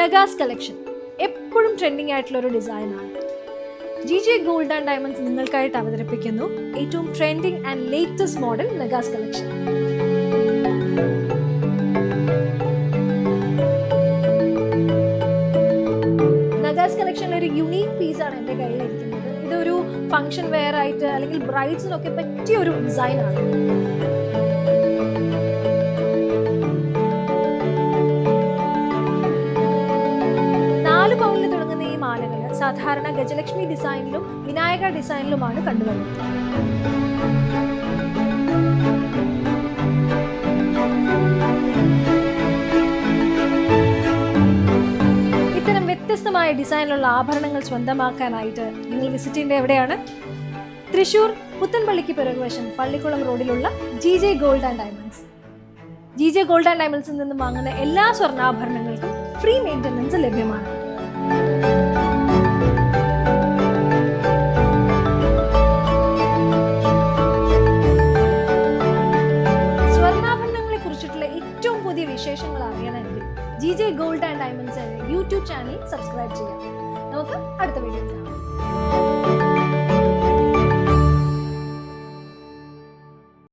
നഗാസ് collection എപ്പോഴും trending ആയിട്ടുള്ള ഒരു ഡിസൈനാണ് G J gold and diamonds നിങ്ങൾക്കായിട്ട് അവതരിപ്പിക്കുന്നു ഏറ്റവും trending and latest model Nagas collection Nagas കളക്ഷനിൽ ഒരു യുണീക്ക് പീസാണ് എന്റെ കയ്യിലിരിക്കുന്നത്. ഇതൊരു ഫംഗ്ഷൻ വെയർ ആയിട്ട് അല്ലെങ്കിൽ ബ്രൈഡ്സിനൊക്കെ പറ്റിയ ഒരു ഡിസൈനാണ് നാല് പൗണ്ടിൽ തുടങ്ങുന്ന ഈ മാലകൾ സാധാരണ ഗജലക്ഷ്മി ഡിസൈനിലും വിനായക ഡിസൈനിലുമാണ് കണ്ടുവരുന്നത്. ഇത്തരം വ്യത്യസ്തമായ ഡിസൈനിലുള്ള ആഭരണങ്ങൾ സ്വന്തമാക്കാനായിട്ട് നിങ്ങൾ വിസിറ്റ് ചെയ്യേണ്ടത് എവിടെയാണ്? തൃശൂർ പുത്തൻപള്ളിക്ക് പിറകുവശം പള്ളിക്കുളം റോഡിലുള്ള G J gold and diamonds. G J gold and ഡയമണ്ട്സിൽ നിന്നും വാങ്ങുന്ന എല്ലാ സ്വർണാഭരണങ്ങൾക്കും ഫ്രീ മെയിന്റനൻസ് ലഭ്യമാണ്. സ്വർണാഭരണങ്ങളെ കുറിച്ചിട്ടുള്ള ഏറ്റവും പുതിയ വിശേഷങ്ങൾ അറിയണമെങ്കിൽ G J gold and diamonds YouTube channel subscribe ചെയ്യാം നമുക്ക് അടുത്ത വീഡിയോ കാണാം.